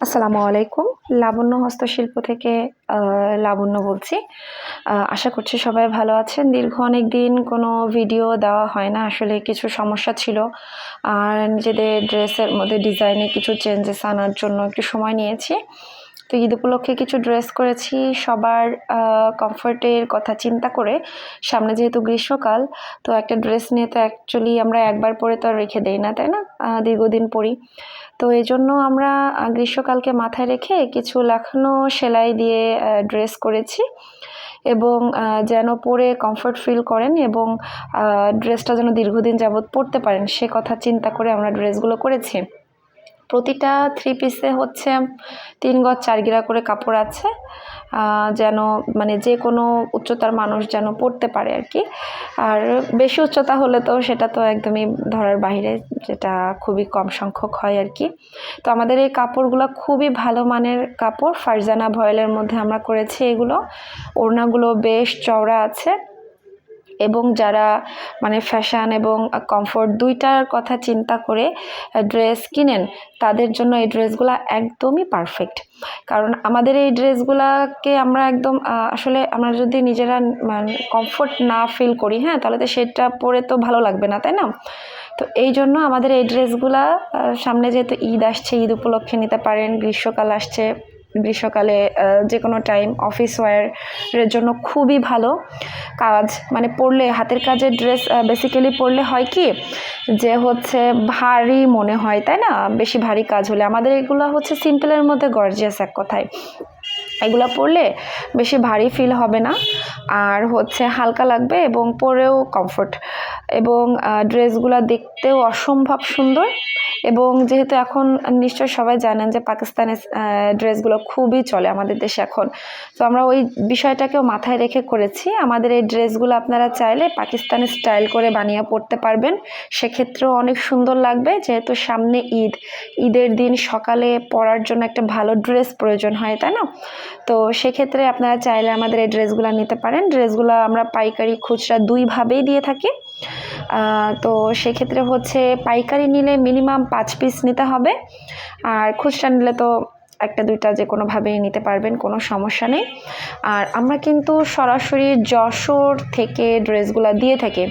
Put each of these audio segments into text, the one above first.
আসসালামু আলাইকুম। লাবণ্য হস্তশিল্প থেকে লাবণ্য বলছি। আশা করছি সবাই ভালো আছেন। দীর্ঘ অনেক দিন কোনো ভিডিও দেওয়া হয় না। আসলে কিছু সমস্যা ছিল। আর নিজেদের ড্রেসের মধ্যে ডিজাইনে কিছু চেঞ্জেস আনার জন্য একটু সময় নিয়েছি। তো ঈদ উপলক্ষে কিছু ড্রেস করেছি, সবার কমফোর্টের কথা চিন্তা করে। সামনে যেহেতু গ্রীষ্মকাল, তো একটা ড্রেস নিয়ে তো অ্যাকচুয়ালি আমরা একবার পরে তো আর রেখে দেই না, তাই না? দীর্ঘদিন পরি তো এই জন্য আমরা গ্রীষ্মকালকে মাথায় রেখে কিছু লাখানো সেলাই দিয়ে ড্রেস করেছি। এবং যেন পরে কমফোর্ট ফিল করেন এবং ড্রেসটা যেন দীর্ঘদিন যাবৎ পরতে পারেন, সে কথা চিন্তা করে আমরা ড্রেসগুলো করেছি। প্রতিটা থ্রি পিসে হচ্ছে তিন গজ, চার গিরা করে কাপড় আছে যেন মানে যে কোনো উচ্চতার মানুষ যেন পরতে পারে আর কি। আর বেশি উচ্চতা হলে তো সেটা তো একদমই ধরার বাইরে যেটা খুবই কম সংখ্যক হয় আর কি। তো আমাদের এই কাপড়গুলো খুবই ভালো মানের কাপড়। ফারজানা ভয়েলের মধ্যে আমরা করেছি এগুলো। ওড়নাগুলো বেশ চওড়া আছে। এবং যারা মানে ফ্যাশান এবং কমফোর্ট দুইটার কথা চিন্তা করে ড্রেস কিনেন, তাদের জন্য এই ড্রেসগুলো একদমই পারফেক্ট কারণ আমাদের এই ড্রেসগুলোকে আমরা একদম আসলে আমরা যদি নিজেরা মানে কমফোর্ট না ফিল করি হ্যাঁ তাহলে তো সেটা পরে তো ভালো লাগবে না, তাই না? তো এই জন্য আমাদের এই ড্রেসগুলা সামনে যেহেতু ঈদ আসছে, ঈদ উপলক্ষে নিতে পারেন, গ্রীষ্মকাল আসছে গ্রীষ্মকালে যে কোনো টাইম অফিস ওয়্যারের জন্য খুবই ভালো কাজ। মানে পরলে, হাতের কাজের ড্রেস বেসিক্যালি পরলে হয় কি যে হচ্ছে ভারী মনে হয়, তাই না? বেশি ভারী কাজ হলে। আমাদের এগুলো হচ্ছে সিম্পলের মধ্যে গর্জিয়াস এক কথায়। এগুলো পরলে বেশি ভারী ফিল হবে না। আর হচ্ছে হালকা লাগবে এবং পরেও কমফোর্ট এবং ড্রেসগুলো দেখতেও অসম্ভব সুন্দর। এবং যেহেতু এখন নিশ্চয় সবাই জানেন যে পাকিস্তানের ড্রেসগুলো খুবই চলে আমাদের দেশে এখন। তো আমরা ওই বিষয়টাকেও মাথায় রেখে করেছি। আমাদের এই ড্রেসগুলো আপনারা চাইলে পাকিস্তানি স্টাইল করে বানিয়ে পরতে পারবেন। সেক্ষেত্রেও অনেক সুন্দর লাগবে, যেহেতু সামনে ঈদ। ঈদের দিন সকালে পরার জন্য একটা ভালো ড্রেস প্রয়োজন হয়, তাই না? তো সেক্ষেত্রে আপনারা চাইলে আমাদের এই ড্রেসগুলো নিতে পারেন। ড্রেসগুলো আমরা পাইকারি খুচরা দুইভাবেই দিয়ে থাকি। তো সেক্ষেত্রে হচ্ছে পাইকারি নিলে মিনিমাম পাঁচ পিস নিতে হবে। আর খুচরা নিলে তো একটা, দুইটা যে কোনোভাবেই নিতে পারবেন, কোনো সমস্যা নেই। আর আমরা কিন্তু সরাসরি যশোর থেকে ড্রেসগুলো দিয়ে থাকি।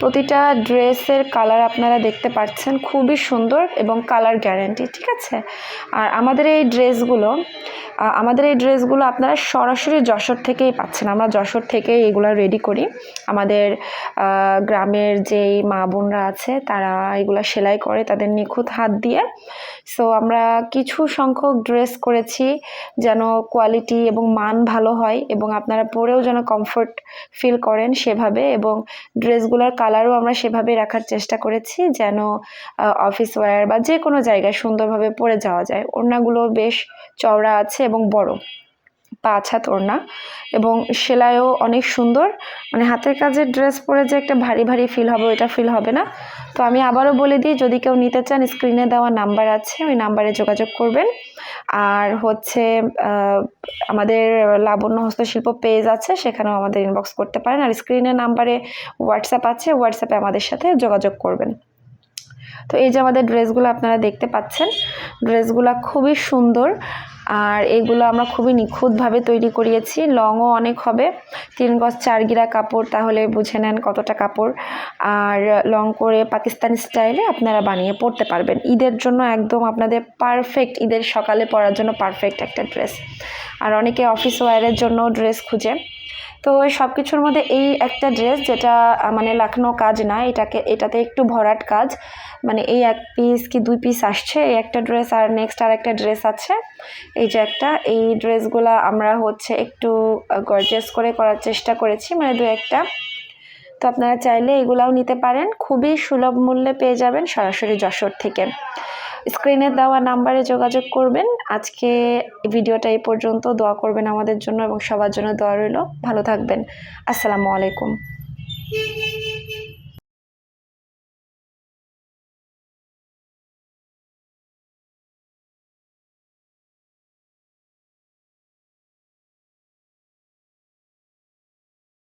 প্রতিটা ড্রেসের কালার আপনারা দেখতে পাচ্ছেন, খুবই সুন্দর এবং কালার গ্যারান্টি, ঠিক আছে? আর আমাদের এই ড্রেসগুলো আমাদের এই ড্রেসগুলো আপনারা সরাসরি যশোর থেকেই পাচ্ছেন। আমরা যশোর থেকে এগুলো রেডি করি। আমাদের গ্রামের যেই মা বোনরা আছে, তারা এগুলো সেলাই করে তাদের নিখুঁত হাত দিয়ে। সো আমরা কিছু সংখ্যক ড্রেস করেছি যেন কোয়ালিটি এবং মান ভালো হয় এবং আপনারা পরেও যেন কমফোর্ট ফিল করেন সেভাবে এবং ড্রেসগুলোর কালারও আমরা সেভাবে রাখার চেষ্টা করেছি যেন অফিস ওয়্যার বা যে কোনো জায়গায় সুন্দরভাবে পরে যাওয়া যায়। ওড়নাগুলো বেশ চওড়া আছে এবং বড়। পাঁচ হাত ওড়না এবং সেলাইও অনেক সুন্দর। মানে হাতের কাজের ড্রেস পরে যে একটা ভারী ভারী ফিল হবে, ওইটা ফিল হবে না। তো আমি আবারও বলে দিই, যদি কেউ নিতে চান স্ক্রিনে দেওয়া নাম্বার আছে, ওই নাম্বারে যোগাযোগ করবেন। আর হচ্ছে আমাদের লাবণ্য হস্তশিল্প পেজ আছে, সেখানেও আমাদের ইনবক্স করতে পারেন। আর স্ক্রিনের নাম্বারে হোয়াটসঅ্যাপ আছে হোয়াটসঅ্যাপে আমাদের সাথে যোগাযোগ করবেন। তো এই যে আমাদের ড্রেসগুলো আপনারা দেখতে পাচ্ছেন ড্রেসগুলো খুবই সুন্দর। আর এগুলো আমরা খুবই নিখুঁতভাবে তৈরি করিয়েছি। লংও অনেক হবে। তিন গজ চার গিরা কাপড় তাহলে বুঝে নেন কতটা কাপড়। আর লং করে পাকিস্তানি স্টাইলে আপনারা বানিয়ে পরতে পারবেন। ঈদের জন্য একদম আপনাদের পারফেক্ট ঈদের সকালে পরার জন্য পারফেক্ট একটা ড্রেস আর অনেকে অফিস ওয়ারের জন্য ড্রেস খুঁজে। তো সব কিছুর মধ্যে এই একটা ড্রেস যেটা মানে লাখনো কাজ না, এটাকে, এটাতে একটু ভরাট কাজ। মানে এই এক পিস কি দুই পিস আসছে, এই একটা ড্রেস আর নেক্সট আর একটা ড্রেস আছে। এই যে একটা, এই ড্রেসগুলো আমরা হচ্ছে একটু গর্জিয়াস করে করার চেষ্টা করেছি মানে দু একটা। তো আপনারা চাইলে এগুলাও নিতে পারেন, খুবই সুলভ মূল্যে পেয়ে যাবেন সরাসরি যশোর থেকে। স্ক্রিনে দেওয়া নাম্বারে যোগাযোগ করবেন। আজকে ভিডিওটা এই পর্যন্ত। দোয়া করবেন আমাদের জন্য এবং সবার জন্য দোয়া রইল। ভালো থাকবেন। আসসালামু আলাইকুম।